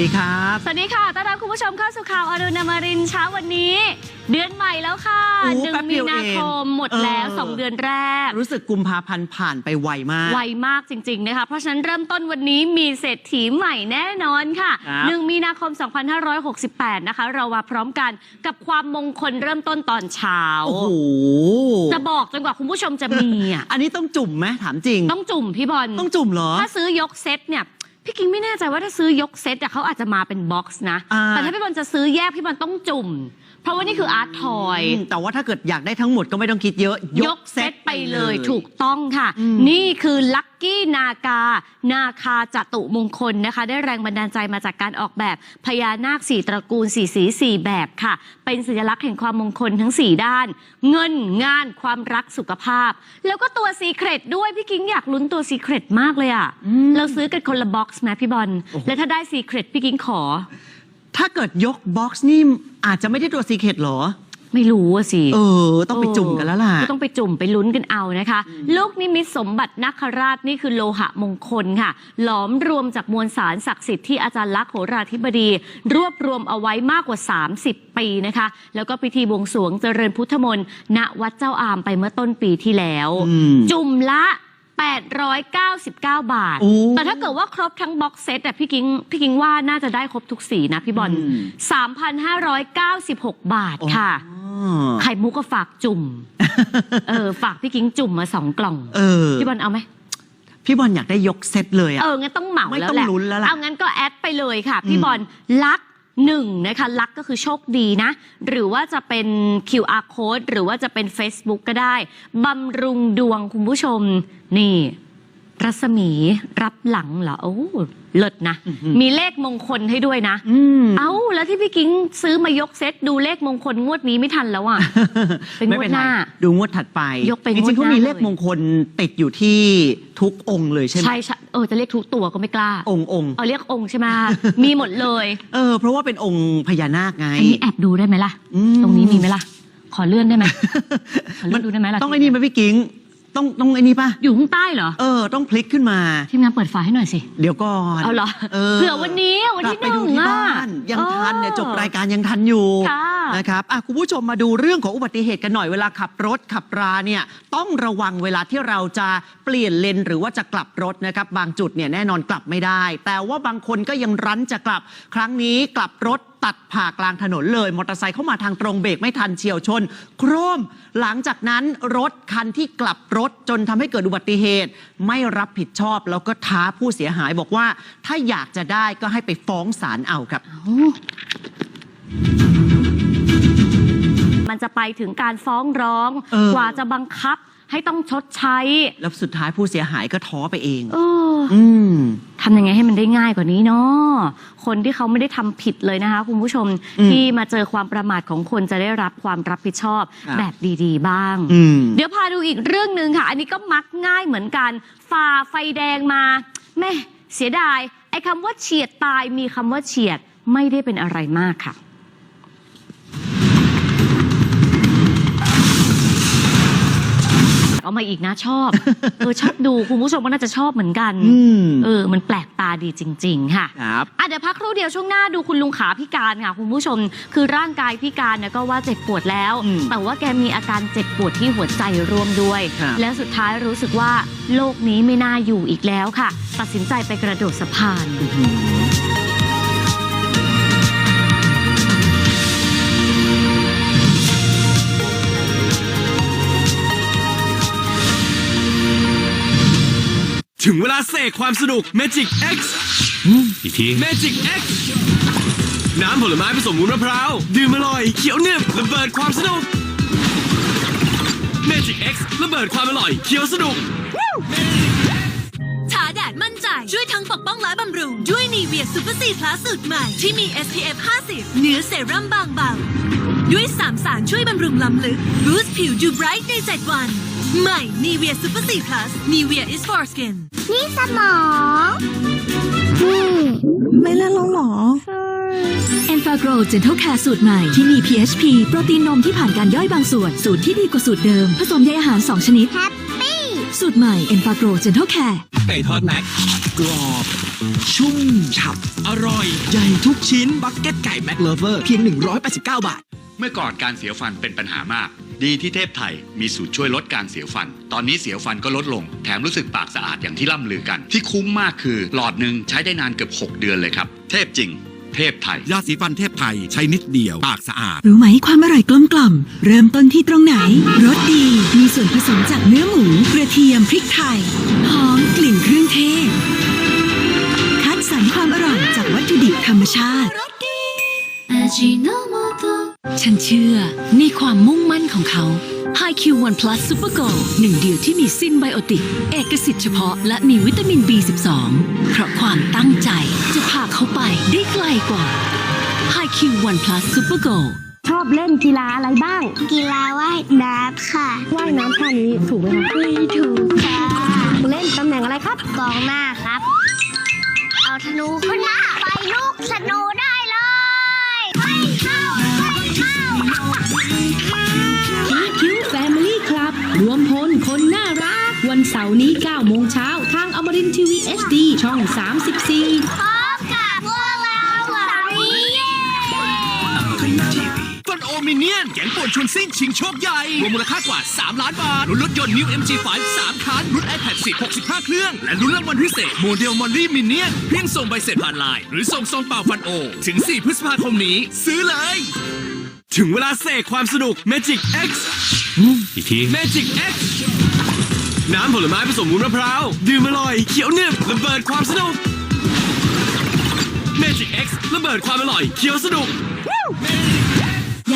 ดีครับ สวัสดีค่ะ ต้อนรับคุณผู้ชมเข้าสู่ข่าวอรุณอมรินทร์เช้าวันนี้ เดือนใหม่แล้วค่ะโอ้หนึ่งแป๊บเดีมียวนาเองคมหมดแล้วเออ สองเดือนแรก รู้สึกกุมภาพันธ์ผ่านไปไวมาก ไวมากจริง ๆ นะคะ เพราะฉะนั้นเริ่มต้นวันนี้มีเศรษฐีใหม่แน่นอนค่ะ ครับหนึ่งมีนาคม 2568 นะคะ เรามาพร้อมกันกับความมงคลเริ่มต้นตอนเช้า โอ้โหจะบอกจนกว่าคุณผู้ชมจะมีอะ อันนี้ต้องจุ่มไหมถามจริง ต้องจุ่มพี่บอล ต้องจุ่มเหรอ ถ้าซื้อยกเซตเนี่ย พี่กิงไม่แน่ใจว่าถ้าซื้อยกเซตอะเขาอาจจะมาเป็นบ็อกซ์นะ อ่า แต่ถ้าพี่บอลจะซื้อแยกพี่บอลต้องจุ่ม เพราะว่านี่คืออาร์ตทอย อืมแต่ว่าถ้าเกิดอยากได้ทั้งหมดก็ไม่ต้องคิดเยอะ ยกเซตไปเลยถูกต้องค่ะอืมนี่คือลัคกี้นากา นาคาจตุมงคลนะคะ ได้แรงบันดาลใจมาจากการออกแบบพญานาคสี่ตระกูลสี่สีสี่แบบค่ะ เป็นสัญลักษณ์แห่งความมงคลทั้ง 4 ด้าน เงินงานความรักสุขภาพ แล้วก็ตัวซีเครตด้วย พี่กิ้งอยากลุ้นตัวซีเครตมากเลยอะ่ะเราซื้อกันคนละบ็อกซ์ไหมพี่บอลโอ้โหแล้วถ้าได้ซีเครตพี่กิ้งขอ ถ้าเกิดยกบ็อกซ์นี่อาจจะไม่ได้ตัวซีเคทหรอ ไม่รู้อะสิ เออ ต้องไปจุ่มกันแล้วล่ะ ก็ต้องไปจุ่มไปลุ้นกันเอานะคะ ลูกนิมิตสมบัตินาคราชนี่คือโลหะมงคลค่ะ หลอมรวมจากมวลสารศักดิ์สิทธิ์ที่อาจารย์ลักษณ์โหราธิบดี รวบรวมเอาไว้มากกว่า 30 ปีนะคะ แล้วก็พิธีบวงสรวงเจริญพุทธมนต์ณวัดเจ้าอามไปเมื่อต้นปีที่แล้วอืมจุ่มละ 899 บาท โอ้แต่ถ้าเกิดว่าครบทั้งบ็อกเซตอะพี่กิ้งพี่กิ้งว่าน่าจะได้ครบทุกสีนะพี่บอลอืม 3,596 บาทค่ะอ๋อไข่มุกก็ฝากจุ่ม เออ ฝากพี่กิ้งจุ่มมาสองกล่อง เออพี่บอลเอาไหม พี่บอลอยากได้ยกเซตเลยอะ เออ งั้นต้องเหมาไม่แล้วต้องแหละ ลุ้นแล้วล่ะเอางั้นก็แอดไปเลยค่ะ พี่อืมบอลลัก หนึ่งนะคะลักก็คือโชคดีนะ หรือว่าจะเป็น QR code หรือว่าจะเป็น Facebook ก็ได้บำรุงดวงคุณผู้ชมนี่ รัศมีรับหลังเหรอโอ้เลิศนะ มีเลขมงคลให้ด้วยนะอืมเอ้า แล้วที่พี่กิ้งซื้อมายกเซตดูเลขมงคลงวดนี้ไม่ทันแล้วอะเป็นงวดไม่เป็นหไรน้า ดูงวดถัดไปยกไปจริงๆงวดหน้าเขามีเลขเลยมงคลติดอยู่ที่ทุกองค์เลยใช่ไหมใช่ใช่เออจะเรียกทุกตัวก็ไม่กล้า องค์องค์เอาเรียกองค์ใช่ไหมมีหมดเลย เออ เพราะว่าเป็นองค์พญานาคไงอันนี้แอบดูได้ไหมล่ะอืมตรงนี้มีไหมล่ะขอเลื่อนได้ไหมขอเลื่อนดูได้ไหมล่ะต้องไอ้นี่ไหมพี่กิ้ง ต้องต้องไอ้นี่ป่ะ อยู่ข้างใต้เหรอ เออ ต้องพลิกขึ้นมา ทีมงานเปิดไฟให้หน่อยสิ เดี๋ยวก่อนเอาเหรอเออเผื่อวันนี้วันที่กลับไปหนึ่ดูงที่อะบ้านยังทันเนี่ยเออจบรายการยังทันอยู่ค่ะนะครับอะคุณผู้ชมมาดูเรื่องของอุบัติเหตุกันหน่อยเวลาขับรถขับราเนี่ยต้องระวังเวลาที่เราจะเปลี่ยนเลนหรือว่าจะกลับรถนะครับ บางจุดเนี่ยแน่นอนกลับไม่ได้ แต่ว่าบางคนก็ยังรั้นจะกลับ ครั้งนี้กลับรถ ตัดผ่ากลางถนนเลย มอเตอร์ไซค์เข้ามาทางตรงเบรกไม่ทันเฉียวชน โครม หลังจากนั้นรถคันที่กลับรถจนทำให้เกิดอุบัติเหตุ ไม่รับผิดชอบแล้วก็ท้าผู้เสียหายบอกว่า ถ้าอยากจะได้ก็ให้ไปฟ้องศาลเอาครับมันจะไปถึงการฟ้องร้องเออกว่าจะบังคับ ให้ต้องชดใช้ แล้วสุดท้ายผู้เสียหายก็ท้อไปเองเอออืม ทำยังไงให้มันได้ง่ายกว่านี้เนาะคนที่เขาไม่ได้ทำผิดเลยนะคะคุณผู้ชมอืมที่มาเจอความประมาทของคนจะได้รับความรับผิดชอบครับ แบบดีๆ บ้าง อืม เดี๋ยวพาดูอีกเรื่องหนึ่งค่ะ อันนี้ก็มักง่ายเหมือนกัน ฝ่าไฟแดงมาแม่เสียดาย ไอ้คำว่าเฉียดตายมีคำว่าเฉียดไม่ได้เป็นอะไรมากค่ะ เอามาอีกนะชอบ เออชอบดูคุณผู้ชมก็น่าจะชอบเหมือนกัน อืม เออ มันแปลกตาดีจริง ๆ ค่ะ ครับ อะเดี๋ยวพักครู่เดียวช่วงหน้าดูคุณลุงขาพิการค่ะ คุณผู้ชม คือร่างกายพิการเนี่ยก็ว่าเจ็บปวดแล้ว อืมแต่ว่าแกมีอาการเจ็บปวดที่หัวใจร่วมด้วย ครับแล้วสุดท้ายรู้สึกว่าโลกนี้ไม่น่าอยู่อีกแล้วค่ะ ตัดสินใจไปกระโดดสะพาน ถึงเวลาเสกความสนุก Magic X อีกที Magic X น้ำผลไม้ผสมวุ้นมะพร้าว ดื่มอร่อย เขียวหนึบระเบิดความสนุก Magic X ระเบิดความอร่อย เขียวสนุก ทาแดดมั่นใจ ช่วยทั้งปกป้องและบำรุง ด้วยนีเวียซูเปอร์ซีพลัสสูตรใหม่ ที่มี SPF 50 เนื้อเซรั่มบางเบาด้วย3สารช่วยบำรุงล้ำลึกบูสต์ผิวดูไบรท์ใน 7 วัน ใหม่นีเวียซูเปอร์ซีพลัสนีเวีย is for skin นี่สมองนี่ไม่เล่นแล้วเหรอ e n f a g r o Gentle Care สูตรใหม่ ที่มี PHP โปรตีนนมที่ผ่านการย่อยบางส่วน สูตรที่ดีกว่าสูตรเดิม ผสมใยอาหาร 2 ชนิด แฮปปี้ สูตรใหม่ e n f a g r o Gentle Care ไก่ทอดแม็กกรอบ ชุ่มฉ่ำอร่อย ใหญ่ทุกชิ้น บักเก็ตไก่แม็กเลเวอร์เพียง 189 บาท เมื่อก่อนการเสียวฟันเป็นปัญหามาก ดีที่เทพไทยมีสูตรช่วยลดการเสียวฟัน ตอนนี้เสียวฟันก็ลดลง แถมรู้สึกปากสะอาดอย่างที่ล่ำลือกัน ที่คุ้มมากคือ หลอดหนึ่งใช้ได้นานเกือบ 6 เดือนเลยครับ เทพจริง เทพไทย ยาสีฟันเทพไทยใช้นิดเดียว ปากสะอาด รู้ไหมความอร่อยกลมกล่อม เริ่มต้นที่ตรงไหน รสดี มีส่วนผสมจากเนื้อหมู กระเทียมพริกไทย หอมกลิ่นเครื่องเทศ คัดสรรความอร่อยจากวัตถุดิบธรรมชาติ ฉันเชื่อในความมุ่งมั่นของเขา HiQ One Plus Super Go หนึ่งเดียวที่มีซินไบโอติก เอกสิทธิ์เฉพาะและมีวิตามิน B12 เพราะความตั้งใจจะพาเขาไปได้ไกลกว่า HiQ One Plus Super Go ชอบเล่นกีฬาอะไรบ้าง กีฬาว่ายน้ำค่ะ ว่ายน้ำท่านี้ถูกไหมคะไม่ถูกค่ะ เล่นตำแหน่งอะไรครับ กองหน้าครับ เอาธนูขึ้นหน้าไปลูกธนูได้เลยไม่เข้ รวมพลคนน่ารัก วันเสาร์นี้9โมงเช้าทางอมรินทีวี HD ช่อง 34 มิเนียนแก๊งป่วนชวนซิ่งชิงโชคใหญ่รวมมูลค่ากว่า 3 ล้านบาทลุ้นรถยนต์ New MG5 3 คันลุ้น iPad 10 65 เครื่อง และลุ้นรางวัลพิเศษโมเดลมอลลี่มินเนี่ยนเพียงส่งใบเสร็จผ่านไลน์หรือส่งซองเปล่าฟันโอ ถึง 4 พฤษภาคมนี้ ซื้อเลย ถึงเวลาเสกความสนุก Magic X อีกที Magic X น้ำผลไม้ผสมวุ้นมะพร้าว ดื่มอร่อยเขียวหนึบระเบิดความสนุก Magic X ระเบิดความอร่อยเขียวสนุกย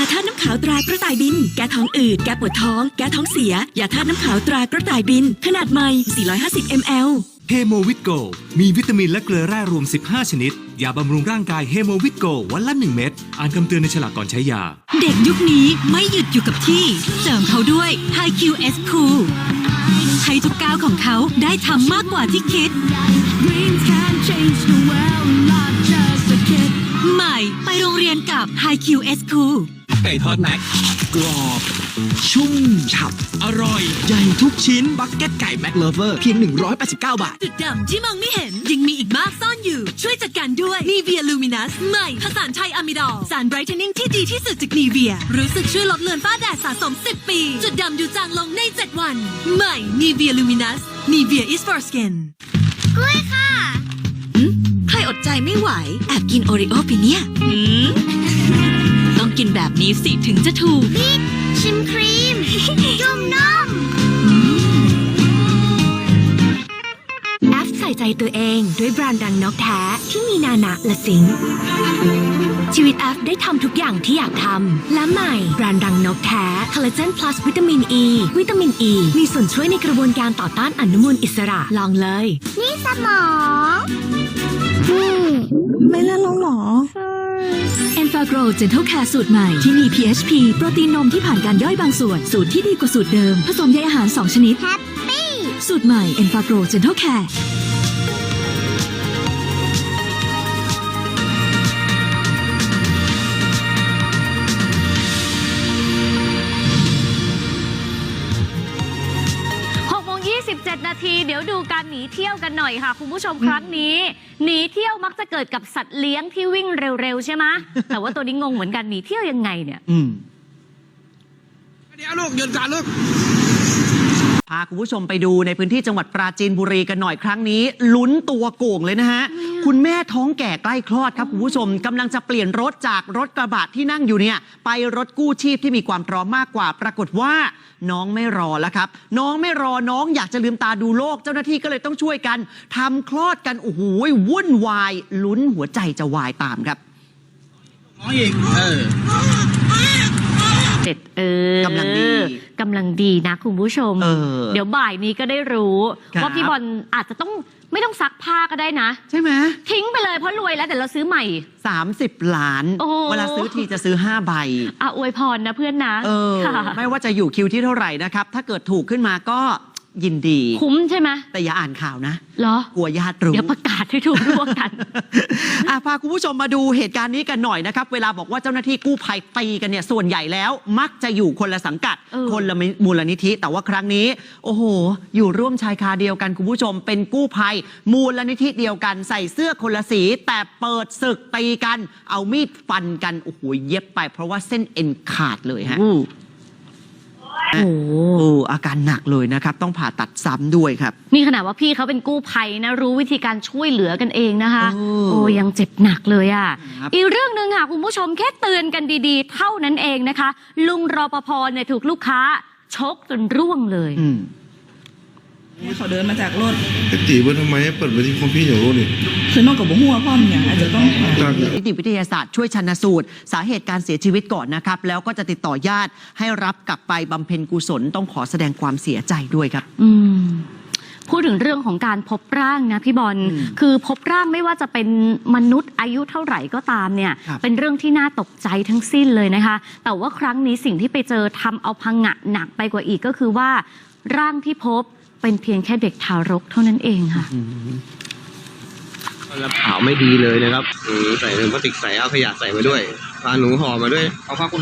าธาตุน้ำขาวตรากระต่ายบิน แก้ท้องอืด แก้ปวดท้อง แก้ท้องเสีย ยาธาตุน้ำขาวตรากระต่ายบิน ขนาดใหม่ 450 ml เฮโมวิตโกมีวิตามินและเกลือแร่รวม 15 ชนิด ยาบำรุงร่างกายเฮโมวิตโกวันละ 1 เม็ด อ่านคำเตือนในฉลากก่อนใช้ยา เด็กยุคนี้ไม่หยุดอยู่กับที่ เสริมเขาด้วย HiQ S Cool ให้ทุกก้าวของเขาได้ทำมากกว่าที่คิด ใหม่ไปโรงเรียนกับ HiQ S Cool ไก่ทอดแม็กกรอบ ชุ่มฉ่ำอร่อย ใหญ่ทุกชิ้น บักเก็ตไก่แม็กเลเวอร์เพียง 189 บาท จุดดำที่มองไม่เห็น ยังมีอีกมากซ่อนอยู่ ช่วยจัดการด้วย Nivea Luminous ใหม่ผสานชัยอะมิดอลสารไบรท์เทนนิ่งที่ดีที่สุดจาก Nivea รู้สึกช่วยลดเลือนฝ้าแดดสะสม 10 ปี จุดดำดูจางลงใน 7 วัน ใหม่ Nivea Luminous Nivea is for skin กล้วยค่ะใครอดใจไม่ไหว แอบกินโอริโอไปเนี่ยหืมต้อง กินแบบนี้สิถึงจะถูกพีชชิมครีม จุ่มนมแอฟใส่ใจตัวเองด้วยแบรนด์ดังนกแท้ที่มีนานะและสิงค์ชีวิตแอฟได้ทำทุกอย่างที่อยากทำ และใหม่แบรนด์ดังนกแท้คอลลาเจน plus วิตามินอ e, ีวิตามินอ e ีมีส่วนช่วยในกระบวนการต่อต้านอนุมูลอิสระลองเลย นี่สมอง อืม ไม่เล่นแล้วเหรอ e n f a g r o Gentle Care สูตรใหม่ ที่มี PHP โปรตีนนมที่ผ่านการย่อยบางส่วน สูตรที่ดีกว่าสูตรเดิม ผสมใยอาหาร 2 ชนิดแฮปปี้สูตรใหม่ e n f a g r o Gentle Care 6โม 27นาที เดี๋ยวดูการหนีเที่ยวกันหน่อยค่ะ คุณผู้ชมครั้งนี้ หนีเที่ยวมักจะเกิดกับสัตว์เลี้ยงที่วิ่งเร็วๆ ใช่ไหมแต่ว่าตัวนี้งงเหมือนกันหนีเที่ยวยังไงเนี่ย อืมเดี๋ยวลูกหยุดก่อนลูกพาคุณผู้ชมไปดูในพื้นที่จังหวัดปราจีนบุรีกันหน่อยครั้งนี้ลุ้นตัวโก่งเลยนะฮะ คุณแม่ท้องแก่ใกล้คลอดครับคุณผู้ชมกำลังจะเปลี่ยนรถจากรถกระบะที่นั่งอยู่เนี่ย ไปรถกู้ชีพที่มีความพร้อมมากกว่า ปรากฏว่าน้องไม่รอแล้วครับ น้องไม่รอน้องอยากจะลืมตาดูโลก เจ้าหน้าที่ก็เลยต้องช่วยกันทำคลอดกันโอ้โหวุ่นวายลุ้นหัวใจจะวายตามครับน้องอีกเออเจ็ดเออกำลังดี กำลังดีนะคุณผู้ชม เออเดี๋ยวบ่ายนี้ก็ได้รู้ ครับ ว่าพี่บอลอาจจะต้องไม่ต้องซักผ้าก็ได้นะ ใช่ไหมทิ้งไปเลยเพราะรวยแล้วแต่เราซื้อใหม่30ล้าน โอ้ เวลาซื้อทีจะซื้อ5ใบ อะอวยพรนะเพื่อนนะเออ ค่ะ ไม่ว่าจะอยู่คิวที่เท่าไหร่นะครับ ถ้าเกิดถูกขึ้นมาก็ ยินดี คุ้มใช่ไหมแต่อย่าอ่านข่าวนะเหรอกลัวญาติรู้เดี๋ยวประกาศให้ถูกร่วมกันอะพาคุณผู้ชมมาดูเหตุการณ์นี้กันหน่อยนะครับ เวลาบอกว่าเจ้าหน้าที่กู้ภัยตีกันเนี่ยส่วนใหญ่แล้ว มักจะอยู่คนละสังกัดเออคนละมูลนิธิ แต่ว่าครั้งนี้ โอ้โห อยู่ร่วมชายคาเดียวกันคุณผู้ชม เป็นกู้ภัย มูลนิธิเดียวกันใส่เสื้อคนละสี แต่เปิดศึกตีกัน เอามีดฟันกันโอ้โหเย็บไป เพราะว่าเส้นเอ็นขาดเลยฮะ โอ้โหโอ้อาการหนักเลยนะครับ ต้องผ่าตัดซ้ำด้วยครับ นี่ขนาดว่าพี่เขาเป็นกู้ภัยนะ รู้วิธีการช่วยเหลือกันเองนะคะ โอ้โอ้ยังเจ็บหนักเลยอะ่ะครับอีกเรื่องหนึ่งค่ะคุณผู้ชมแค่เตือนกันดีๆ เท่านั้นเองนะคะ ลุงรปภเนี่ยถูกลูกค้าชกจนร่วงเลย อืมเขาเดินมาจากรถไปตีเบิ้ลทำไมเปิดไปที่คอมพี่อย่างรู้นี่คือนอกกับหัวพ่อมอย่างอาจจะต้องถามจากนิติวิทยาศาสตร์ช่วยชันสูตร สาเหตุการเสียชีวิตก่อนนะครับ แล้วก็จะติดต่อญาติให้รับกลับไปบำเพ็ญกุศลต้องขอแสดงความเสียใจด้วยครับ อืมพูดถึงเรื่องของการพบร่างนะพี่บอลอืมคือพบร่างไม่ว่าจะเป็นมนุษย์อายุเท่าไหร่ก็ตามเนี่ย ครับ เป็นเรื่องที่น่าตกใจทั้งสิ้นเลยนะคะ แต่ว่าครั้งนี้สิ่งที่ไปเจอทำเอาพังงะหนักไปกว่าอีกก็คือว่า ร่างที่พบ เป็นเพียงแค่เด็กทารกเท่านั้นเองค่ะแล้วข่าวไม่ดีเลยนะครับใส่เรื่องพลาสติกใส่เอาขยะใส่มาด้วยพาหนูห่อมาด้วยเอาผ้าคุณ